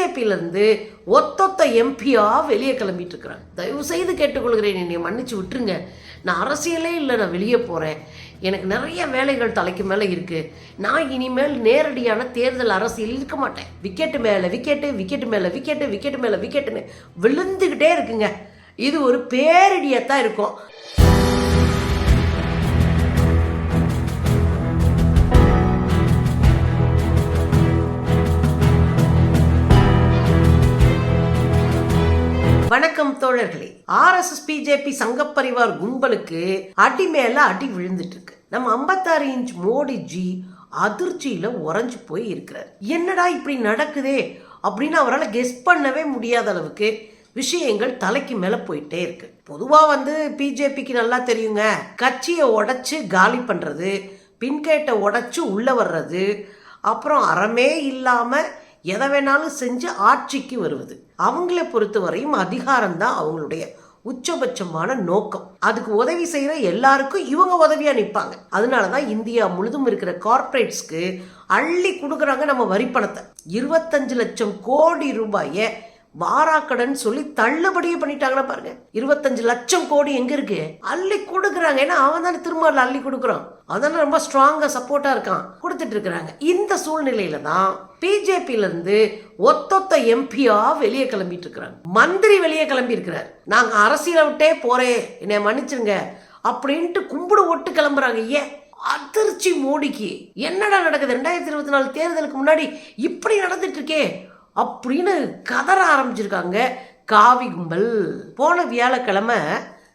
பிஜேபியிலேருந்து ஒத்தொத்த எம்பியாக வெளியே கிளம்பிட்டு இருக்கிறாங்க தயவு செய்து கேட்டுக்கொள்கிறேன். என்னை மன்னிச்சு விட்டுருங்க. நான் அரசியலே இல்லை. நான் வெளியே போகிறேன் எனக்கு நிறைய வேலைகள் தலைக்கு மேலே இருக்குது நான் இனிமேல் நேரடியான தேர்தல் அரசியல் இருக்க மாட்டேன். விக்கெட்டு மேலே விக்கெட்டு விக்கெட்டு மேலே விக்கெட்டு விக்கெட்டு மேலே விக்கெட்டுன்னு விழுந்துக்கிட்டே இருக்குங்க. இது ஒரு பேரிடியாக தான் இருக்கும். வணக்கம் தோழர்களே. ஆர்எஸ்எஸ் பிஜேபி சங்கப்பரிவார் கும்பலுக்கு அடி மேல அடி விழுந்துட்டு இருக்கு நம்ம 56 இன்ச் மோடிஜி அதிர்ச்சியில உறைஞ்சு போய் இருக்கிறார். என்னடா இப்படி நடக்குதே அப்படின்னு அவரால் கெஸ் பண்ணவே முடியாத அளவுக்கு விஷயங்கள் தலைக்கு மேல போயிட்டே இருக்கு. பொதுவா வந்து பிஜேபிக்கு நல்லா தெரியுங்க. கட்சியை உடைச்சு காலி பண்றது பின்கேட்டை உடைச்சு உள்ள வர்றது அப்புறம் அறமே இல்லாமல் எதை வேணாலும் செஞ்சு ஆட்சிக்கு வருவது. அவங்கள பொறுத்தவரையும் அதிகாரம் தான் அவங்களுடைய உச்சபட்சமான நோக்கம். அதுக்கு உதவி செய்கிற எல்லாருக்கும் இவங்க உதவியாக நிற்பாங்க அதனால தான் இந்தியா முழுதும் இருக்கிற கார்ப்பரேட்ஸ்க்கு அள்ளி கொடுக்குறாங்க நம்ம வரி பணத்தை இருபத்தஞ்சு லட்சம் கோடி ரூபாயை வாராக்கடன் சொல்லி தள்ளுபடியே பண்ணிட்டாங்கன்னா பாருங்க. இருபத்தஞ்சு லட்சம் கோடி எங்க இருக்கு? அள்ளி கொடுக்குறாங்க. ஏன்னா அவன் தானே திரும்ப அள்ளி கொடுக்குறான். அதனால ரொம்ப ஸ்ட்ராங்கா சப்போர்ட்டா இருக்கான். கொடுத்துட்டு இருக்கிறாங்க. இந்த சூழ்நிலையில தான் பிஜேபியில இருந்து ஒத்தொத்த எம்பியா வெளியே கிளம்பிட்டு இருக்கிறாங்க. மந்திரி வெளியே கிளம்பி இருக்கிறார். நாங்க அரசியலை விட்டே போறேன். என்னை மன்னிச்சிருங்க. அப்படின்ட்டு கும்பிடு ஒட்டு கிளம்புறாங்க. ஏன்? அதிர்ச்சி மோடிக்கு. என்னடா நடக்குது? ரெண்டாயிரத்தி இருபத்தி நாலு தேர்தலுக்கு முன்னாடி இப்படி நடந்துட்டு இருக்கே. அப்படின்னு கதற ஆரம்பிச்சிருக்காங்க காவி கும்பல். போன வியாழக்கிழமை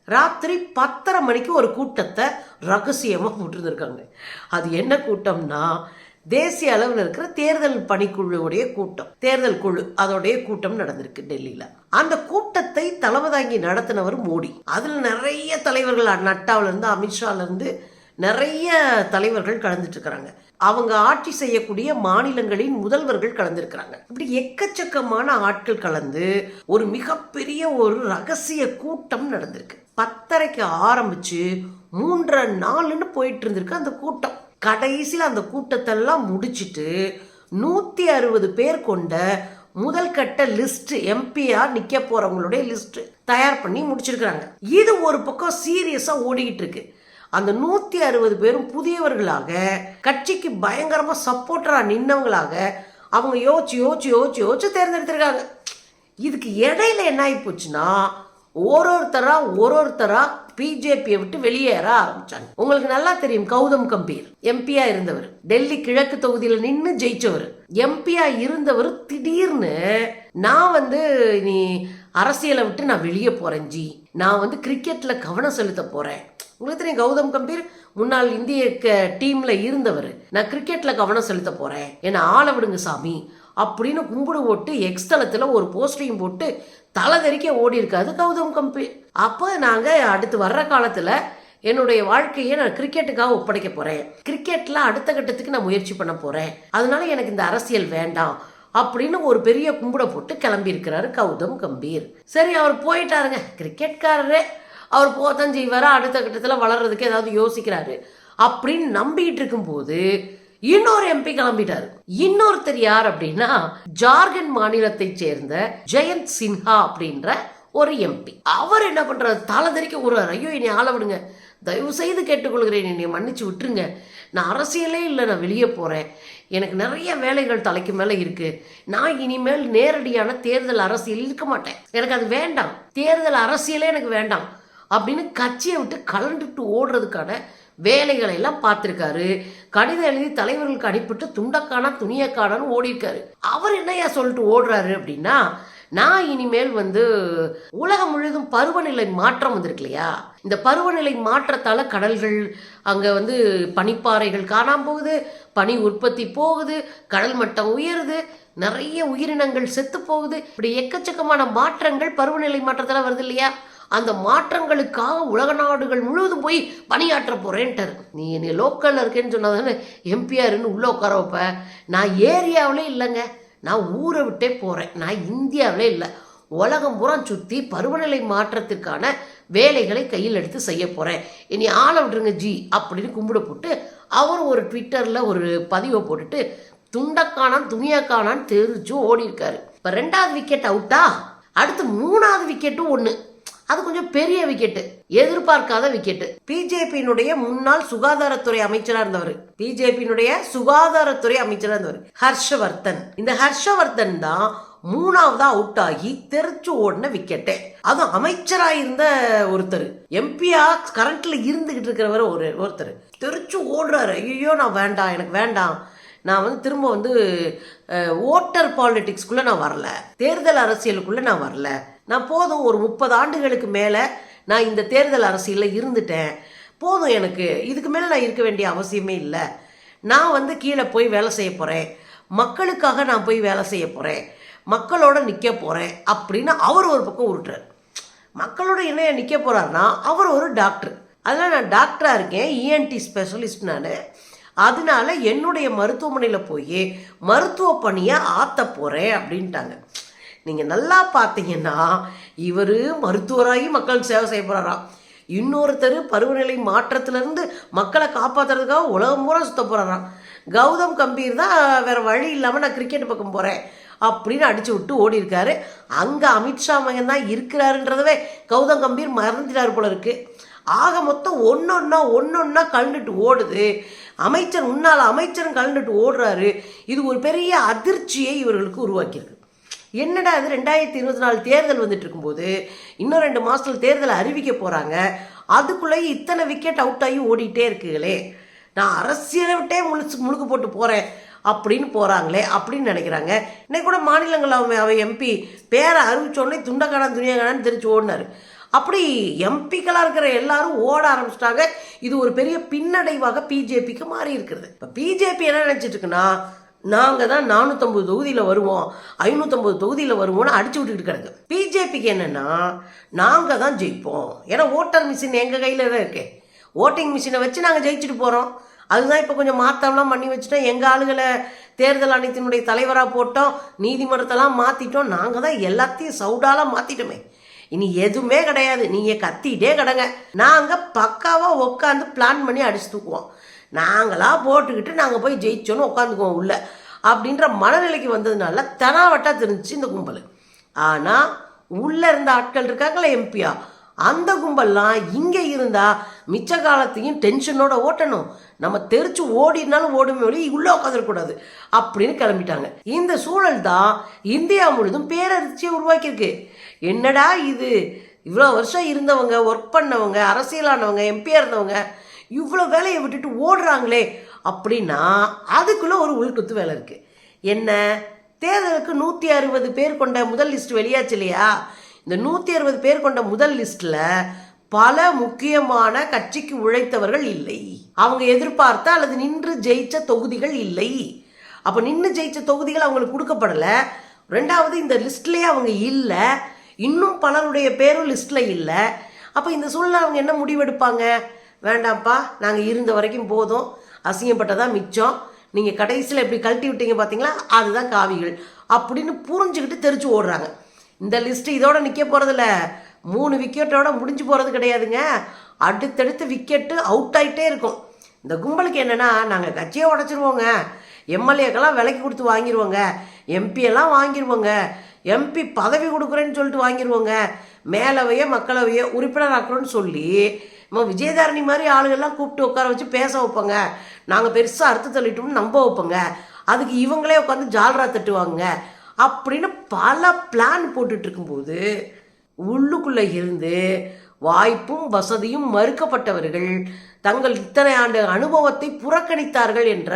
ராத்திரி பத்தரை மணிக்கு ஒரு கூட்டத்தை ரகசியமாக போட்டிருந்துருக்காங்க அது என்ன கூட்டம்னா தேசிய அளவில் இருக்கிற தேர்தல் பணிக்குழுவுடைய கூட்டம். தேர்தல் குழு அதோடைய கூட்டம் நடந்திருக்கு டெல்லியில். அந்த கூட்டத்தை தலைமை தாங்கி நடத்தினவர் மோடி. அதில் நிறைய தலைவர்கள் நட்டாவிலேருந்து அமித்ஷாலேருந்து நிறைய தலைவர்கள் கலந்துட்டு இருக்கிறாங்க. அவங்க ஆட்சி செய்யக்கூடிய மாநிலங்களின் முதல்வர்கள் கலந்துருக்கிறாங்க. இப்படி எக்கச்சக்கமான ஆட்கள் கலந்து ஒரு மிகப்பெரிய ஒரு ரகசிய கூட்டம் நடந்திருக்கு. பத்தரைக்கு ஆரம்பிச்சு மூன்றரை நாளுன்னு போயிட்டு இருந்திருக்கு அந்த கூட்டம். கடைசியில் அந்த கூட்டத்தெல்லாம் முடிச்சிட்டு நூற்றி அறுபது பேர் கொண்ட முதல் கட்ட லிஸ்ட் எம்பிஆர் நிக்க போறவங்களுடைய லிஸ்ட் தயார் பண்ணி முடிச்சிருக்கிறாங்க. இது ஒரு பக்கம் சீரியஸா ஓடிக்கிட்டு இருக்கு. அந்த நூற்றி அறுபது பேரும் புதியவர்களாக கட்சிக்கு பயங்கரமாக சப்போர்ட்டராக நின்னவங்களாக அவங்க யோசிச்சு யோசிச்சு யோசிச்சு யோசிச்சு தேர்ந்தெடுத்திருக்காங்க. இதுக்கு இடையில என்ன ஆகி போச்சுன்னா ஒரு ஒருத்தராக ஒரு ஒருத்தராக பிஜேபியை விட்டு வெளியேற ஆரம்பிச்சாங்க. உங்களுக்கு நல்லா தெரியும் கௌதம் கம்பீர் எம்பியா இருந்தவர். டெல்லி கிழக்கு தொகுதியில் நின்று ஜெயிச்சவர். எம்பியா இருந்தவர் திடீர்னு நான் வந்து நீ அரசியலை விட்டு நான் வெளியே போறேன் ஜி. நான் வந்து கிரிக்கெட்ல கவனம் செலுத்த போறேன். உங்களுக்கு தெரியும் கௌதம் கம்பீர் முன்னாள் இந்திய க- டீம்ல இருந்தவர். நான் கிரிக்கெட்ல கவனம் செலுத்த போறேன். என்னை ஆள விடுங்க சாமி. அப்படின்னு கும்பிடு போட்டு எக்ஸ்தலத்தில் ஒரு போஸ்டையும் போட்டு தலை தெறிக்க ஓடி இருக்காது கௌதம் கம்பீர். அப்போ நாங்கள் அடுத்து வர்ற காலத்தில் என்னுடைய வாழ்க்கையை நான் கிரிக்கெட்டுக்காக ஒப்படைக்க போறேன். கிரிக்கெட்ல அடுத்த கட்டத்துக்கு நான் முயற்சி பண்ண போறேன். அதனால எனக்கு இந்த அரசியல் வேண்டாம். அப்படின்னு ஒரு பெரிய கும்பிட போட்டு கிளம்பி இருக்கிறாரு கௌதம் கம்பீர். சரி அவர் போயிட்டாருங்க. கிரிக்கெட்காரரே அவர் போத்தான் செய்வார் அடுத்த கட்டத்தில் வளர்றதுக்கு ஏதாவது யோசிக்கிறாரு. அப்படின்னு நம்பிக்கிட்டு இருக்கும்போது இன்னொரு எம்பி கிளம்பிட்டாரு. இன்னொருத்தர் யார் அப்படின்னா ஜார்க்கண்ட் மாநிலத்தை சேர்ந்த ஜெயந்த் சின்ஹா அப்படின்ற ஒரு எம்பி அவர் என்ன பண்றாரு? தலை தெரிக்க ஒரு ஐயோ என்னை ஆள விடுங்க. தயவு செய்து கேட்டுக்கொள்கிறேன். என்னை மன்னிச்சு விட்டுருங்க. நான் அரசியலே இல்லை. நான் வெளியே போகிறேன் எனக்கு நிறைய வேலைகள் தலைக்கு மேலே இருக்குது நான் இனிமேல் நேரடியான தேர்தல் அரசியல் இருக்க மாட்டேன். எனக்கு அது வேண்டாம். தேர்தல் அரசியலே எனக்கு வேண்டாம். அப்படின்னு கட்சியை விட்டு கலண்டுட்டு ஓடுறதுக்கான வேலைகளை எல்லாம் பார்த்துருக்காரு. கடிதம் எழுதி தலைவர்களுக்கு அனுப்பிட்டு துண்டக்கானா துணியக்கானான்னு ஓடிருக்காரு அவர் என்னையா சொல்லிட்டு ஓடுறாரு அப்படின்னா நான் இனிமேல் வந்து உலகம் முழுதும் பருவநிலை மாற்றம் வந்திருக்கு இல்லையா இந்த பருவநிலை மாற்றத்தால் கடல்கள் அங்கே வந்து பனிப்பாறைகள் காணாம போகுது பனி உற்பத்தி போகுது கடல் மட்டம் உயருது நிறைய உயிரினங்கள் செத்து போகுது. இப்படி எக்கச்சக்கமான மாற்றங்கள் பருவநிலை மாற்றத்தில் வருது இல்லையா? அந்த மாற்றங்களுக்காக உலக நாடுகள் முழுவதும் போய் பணியாற்ற போகிறேன்ட்டார் நீ நீ லோக்கலில் இருக்கேன்னு சொன்னதானே எம்பிஆர்னு உள்ளே உட்கார வைப்ப. நான் ஏரியாவிலே இல்லைங்க. நான் ஊரை விட்டே போகிறேன் நான் இந்தியாவிலே இல்லை. உலகம் பூரா சுற்றி பருவநிலை மாற்றத்திற்கான வேலைகளை கையில் எடுத்து செய்ய போகிறேன் இனி ஆளை விட்டுருங்க ஜி அப்படின்னு கும்பிட போட்டு அவர் ஒரு ட்விட்டரில் ஒரு பதிவை போட்டுட்டு துண்டக்கானான் துணியக்கானான்னு தெரிஞ்சு ஓடி இருக்காரு இப்போ ரெண்டாவது விக்கெட் அவுட்டா அடுத்து மூணாவது விக்கெட்டும் ஒன்று அது கொஞ்சம் பெரிய விக்கெட்டு. எதிர்பார்க்காத விக்கெட்டு. பிஜேபியினுடைய முன்னாள் சுகாதாரத்துறை அமைச்சராக இருந்தவர். பிஜேபியினுடைய சுகாதாரத்துறை அமைச்சராக இருந்தவர். ஹர்ஷவர்தன். இந்த ஹர்ஷவர்தன் தான் மூணாவதா அவுட் ஆகி தெரிச்சு ஓடின விக்கெட்டே. அதுவும் அமைச்சரா இருந்த ஒருத்தர். எம்பியா கரண்ட்ல இருந்துகிட்டு இருக்கிறவர் ஒரு ஒருத்தர். தெரிச்சு ஓடுறாரு. ஐயோ நான் வேண்டாம் எனக்கு வேண்டாம் நான் வந்து திரும்ப வந்து ஓட்டர் பாலிட்டிக்ஸ்குள்ளே நான் வரல. தேர்தல் அரசியலுக்குள்ளே நான் வரல. நான் போதும் ஒரு முப்பது ஆண்டுகளுக்கு மேலே நான் இந்த தேர்தல் அரசியலில் இருந்துட்டேன். போதும் எனக்கு. இதுக்கு மேலே நான் இருக்க வேண்டிய அவசியமே இல்லை. நான் வந்து கீழே போய் வேலை செய்ய போகிறேன் மக்களுக்காக நான் போய் வேலை செய்ய போகிறேன் மக்களோட நிற்க போகிறேன் அப்படின்னு அவர் ஒரு பக்கம் உருட்டுறார். மக்களோட என்ன நிற்க போகிறாருன்னா அவர் ஒரு டாக்டர். அதனால் நான் டாக்டராக இருக்கேன். இஎன்டி ஸ்பெஷலிஸ்ட் நான். அதனால என்னுடைய மருத்துவமனையில் போய் மருத்துவ பணியை ஆற்ற போகிறேன் அப்படின்ட்டாங்க. நீங்கள் நல்லா பார்த்தீங்கன்னா இவர் மருத்துவராகி மக்களுக்கு சேவை செய்ய போகிறாராம் இன்னொருத்தர் பருவநிலை மாற்றத்திலேருந்து மக்களை காப்பாற்றுறதுக்காக உலகம் பூரா சுத்த போகிறாராம் கௌதம் கம்பீர் தான் வேறு வழி இல்லாமல் நான் கிரிக்கெட் பக்கம் போகிறேன் அப்படின்னு அடிச்சு விட்டு ஓடி இருக்காரு அங்கே அமித்ஷா மகன் தான் இருக்கிறாருன்றதவே கௌதம் கம்பீர் மறந்துட்டார் போல இருக்குது ஆக மொத்தம் ஒன்னொன்னா ஒன்னொன்னா கலந்துட்டு ஓடுது. அமைச்சர் முன்னால் அமைச்சரும் கலந்துட்டு ஓடுறாரு. இது ஒரு பெரிய அதிர்ச்சியை இவர்களுக்கு உருவாக்கியிருக்கு. என்னடா இது ரெண்டாயிரத்தி இருபத்தி நாலு தேர்தல் வந்துட்டு இருக்கும்போது இன்னும் ரெண்டு மாதத்தில் தேர்தலை அறிவிக்க போகிறாங்க அதுக்குள்ளேயே இத்தனை விக்கெட் அவுட் ஆகி ஓடிட்டே இருக்குங்களே நான் அரசியலை விட்டே முழுச்சு முழுக்க போட்டு போகிறேன் அப்படின்னு போகிறாங்களே அப்படின்னு நினைக்கிறாங்க. இன்னைக்கு கூட மாநிலங்களவை அவை எம்பி பேரை அறிவிச்சோடனே துண்டக்காடான் துணியக்காடான்னு தெரிஞ்சு ஓடினாரு. அப்படி எம்பிக்களாக இருக்கிற எல்லாரும் ஓட ஆரம்பிச்சிட்டாங்க. இது ஒரு பெரிய பின்னடைவாக பிஜேபிக்கு மாறி இருக்கிறது. இப்போ பிஜேபி என்ன நினச்சிட்டு இருக்குன்னா நாங்கள் தான் நானூற்றம்பது தொகுதியில் வருவோம் ஐநூற்றம்பது தொகுதியில் வருவோம்னு அடிச்சு விட்டுக்கிட்டு கிடக்கு. பிஜேபிக்கு என்னென்னா நாங்கள் தான் ஜெயிப்போம். ஏன்னா ஓட்டர் மிஷின் எங்கள் கையில் தான் இருக்கு. ஓட்டிங் மிஷினை வச்சு நாங்கள் ஜெயிச்சுட்டு போகிறோம் அதுதான் இப்போ கொஞ்சம் மாற்றம்லாம் பண்ணி வச்சுட்டோம். எங்கள் ஆளுகளை தேர்தல் ஆணையத்தினுடைய தலைவராக போட்டோம் நீதிமன்றத்தெல்லாம் மாற்றிட்டோம் நாங்கள் தான் எல்லாத்தையும் சவுடாலாம் மாற்றிட்டோமே இனி எதுவுமே கிடையாது. நீங்கள் கத்திட்டே கிடங்க. நாங்கள் பக்காவாக உட்காந்து பிளான் பண்ணி அடிச்சு தூக்குவோம். நாங்களாக போட்டுக்கிட்டு நாங்கள் போய் ஜெயிச்சோன்னு உட்காந்துக்குவோம் உள்ள. அப்படின்ற மனநிலைக்கு வந்ததுனால தனாவட்டாக தெரிஞ்சுச்சு இந்த கும்பல். ஆனால் உள்ளே இருந்த ஆட்கள் இருக்காங்களே எம்பியா? அந்த கும்பல்லாம் இங்கே இருந்தால் மிச்ச காலத்தையும் டென்ஷனோட ஓட்டணும். நம்ம தெரிச்சு ஓடினாலும் ஓடுமே ஒளி உள்ளே உட்காந்துருக்கூடாது அப்படின்னு கிளம்பிட்டாங்க. இந்த சூழல் தான் இந்தியா முழுதும் பேரதிர்ச்சியை உருவாக்கியிருக்கு. என்னடா இது? இவ்வளோ வருஷம் இருந்தவங்க ஒர்க் பண்ணவங்க அரசியலானவங்க எம்பியாக இருந்தவங்க இவ்வளோ வேலையை விட்டுட்டு ஓடுறாங்களே அப்படின்னா அதுக்குள்ளே ஒரு உள்குத்து வேலை இருக்குது என்ன? தேர்தலுக்கு நூற்றி அறுபது பேர் கொண்ட முதல் லிஸ்ட் வெளியாச்சு இல்லையா? இந்த நூற்றி அறுபது பேர் கொண்ட முதல் லிஸ்ட்டில் பல முக்கியமான கட்சிக்கு உழைத்தவர்கள் இல்லை. அவங்க எதிர்பார்த்த அல்லது நின்று ஜெயிச்ச தொகுதிகள் இல்லை. அப்போ நின்று ஜெயிச்ச தொகுதிகள் அவங்களுக்கு கொடுக்கப்படலை. ரெண்டாவது இந்த லிஸ்ட்லேயே அவங்க இல்லை. இன்னும் பலருடைய பேரும் லிஸ்ட்டில் இல்லை. அப்போ இந்த சூழ்நிலை அவங்க என்ன முடிவெடுப்பாங்க? வேண்டாம்ப்பா நாங்கள் இருந்த வரைக்கும் போதும். அசிங்கப்பட்டதான் மிச்சம். நீங்கள் கடைசியில் எப்படி கழட்டி விட்டீங்க பார்த்தீங்களா அதுதான் காவிகள். அப்படின்னு புரிஞ்சுக்கிட்டு தெரிச்சு ஓடுறாங்க. இந்த லிஸ்ட்டு இதோட நிற்க போகிறதில்ல மூணு விக்கெட்டோட முடிஞ்சு போகிறது கிடையாதுங்க. அடுத்தடுத்து விக்கெட்டு அவுட் ஆகிட்டே இருக்கும். இந்த கும்பலுக்கு என்னென்னா நாங்கள் கட்சியை உடச்சிருவோங்க. எம்எல்ஏக்கெல்லாம் விலைக்கு கொடுத்து வாங்கிடுவோங்க எம்பியெல்லாம் வாங்கிடுவோங்க எம்பி பதவி கொடுக்குறேன்னு சொல்லிட்டு வாங்கிடுவோங்க மேலவையோ மக்களவையோ உறுப்பினர் ஆக்குறோன்னு சொல்லி நம்ம விஜயதாரணி மாதிரி ஆளுகள்லாம் கூப்பிட்டு உட்கார வச்சு பேச வைப்போங்க. நாங்கள் பெருசாக அறுத்து தள்ளிட்டோம்னு நம்ப வைப்போங்க. அதுக்கு இவங்களே உட்காந்து ஜால்ரா தட்டுவாங்க அப்படின்னு பல பிளான் போட்டுட்டு இருக்கும்போது உள்ளுக்குள்ளே இருந்து வாய்ப்பும் வசதியும் மறுக்கப்பட்டவர்கள் தங்கள் இத்தனை ஆண்டு அனுபவத்தை புறக்கணித்தார்கள் என்ற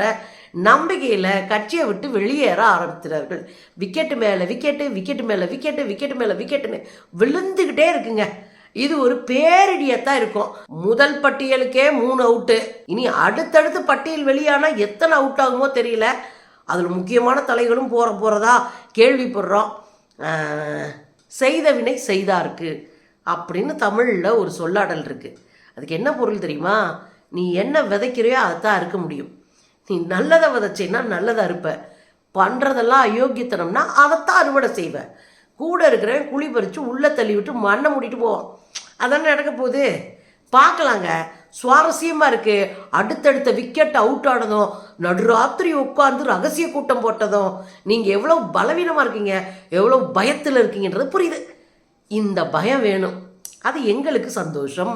நம்பிக்கையில் கட்சியை விட்டு வெளியேற ஆரம்பித்தினார்கள் விக்கெட்டு மேலே விக்கெட்டு விக்கெட்டு மேலே விக்கெட்டு விக்கெட்டு மேலே விக்கெட்டுன்னு விழுந்துக்கிட்டே இருக்குங்க. இது ஒரு பேரிடியத்தான் இருக்கும். முதல் பட்டியலுக்கே மூணு அவுட்டு. இனி அடுத்தடுத்து பட்டியல் வெளியானா எத்தனை அவுட் ஆகுமோ தெரியல. அதில் முக்கியமான தலைகளும் போகிற போகிறதா கேள்விப்படுறோம். செய்த வினை செய்தாருக்கு அப்படின்னு தமிழில் ஒரு சொல்லாடல் இருக்குது அதுக்கு என்ன பொருள் தெரியுமா? நீ என்ன விதைக்கிறியோ அதைத்தான் அறுக்க முடியும். நீ நல்லதை விதைச்சேன்னா நல்லதாக அறுப்ப. பண்ணுறதெல்லாம் அயோக்கியத்தனம்னா அதைத்தான் அறுவடை செய்வேன் கூட இருக்கிறவன் குழி பறித்து உள்ளே தள்ளி விட்டு மண்ணை மூடிட்டு போவான். அதான் நடக்க போகுது? பார்க்கலாங்க. சுவாரஸ்யமாக இருக்குது அடுத்தடுத்த விக்கெட் அவுட் ஆனதும் நடுராத்திரி உட்காந்து ரகசிய கூட்டம் போட்டதும் நீங்கள் எவ்வளோ பலவீனமாக இருக்கீங்க? எவ்வளோ பயத்தில் இருக்கீங்கன்றது புரியுது. இந்த பயம் வேணும். அது எங்களுக்கு சந்தோஷம்.